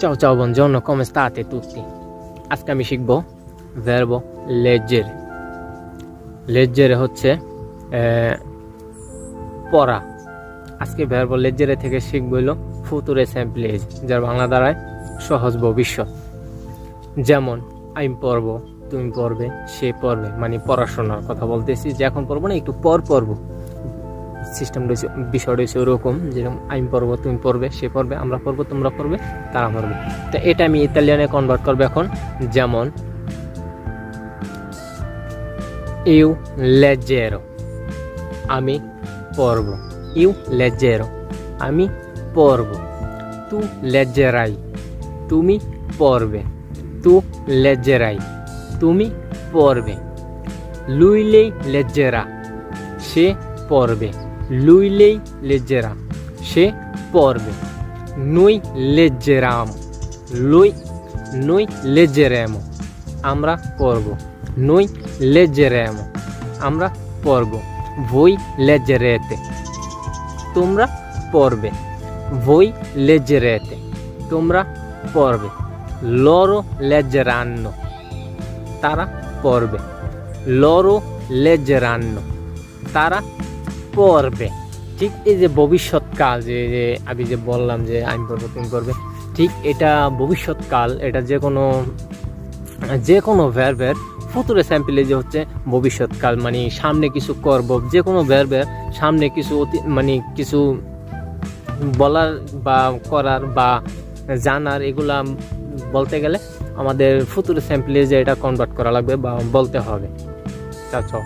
Ciao ciao, buongiorno, come state tutti? আজকে আমি শিখব verbo leggere. Leggere হচ্ছে পড়া। আজকে verbo leggere থেকে শিখব হলো ফুতুরে স্যাম্পলেজ যার বাংলা দ্বারায় সহজ ভবিষ্যৎ। যেমন আমি পড়ব তুমি পড়বে সে পড়বে মানে পড়াশোনার কথা বলতেছি যে এখন পড়ব না একটু পর পড়ব। সিস্টেম রয়েছে, বিষয় রয়েছে ওরকম, যেরকম আমি পড়ব, তুমি পড়বে, সে পড়বে, আমরা পড়ব, তোমরা পড়বে, তারা পড়বে। তো এটা আমি ইতালিয়ানে কনভার্ট করব এখন, যেমন ইউ লেজেরো আমি পড়ব। ইউ লেজেরো আমি পড়ব। তু লেজেরাই তুমি পড়বে। তু লেজেরাই তুমি পড়বে। লুইলেই লেজেরা সে পড়বে। লুইলেই লেজেরা সে পড়বে নুই লেজেরাম, লুই, নুই লেজেরেমো, আমরা পড়ব নুই লেজেরেমো, আমরা পড়ব ভই লেজেরেতে, তোমরা পড়বে ভই লেজেরেতে, তোমরা পড়বে লরো লেজেরান্নো, তারা পড়বে লরো লেজেরান্নো, তারা পড়বে ঠিক এই যে ভবিষ্যৎকাল যে যে আমি যে বললাম যে আমি পড়ব তুমি পড়বে ঠিক এটা ভবিষ্যৎকাল, এটা যে কোনো যে কোনো ভ্যারভের ফুতুরে স্যাম্পেলে যে হচ্ছে ভবিষ্যৎকাল মানে সামনে কিছু করব, যে কোনো ভ্যারভের সামনে কিছু অতি মানে কিছু বলার বা করার বা জানার এগুলা বলতে গেলে আমাদের ফুতুরে স্যাম্পেলে যে এটা কনভার্ট করা লাগবে বা বলতে হবে। চাও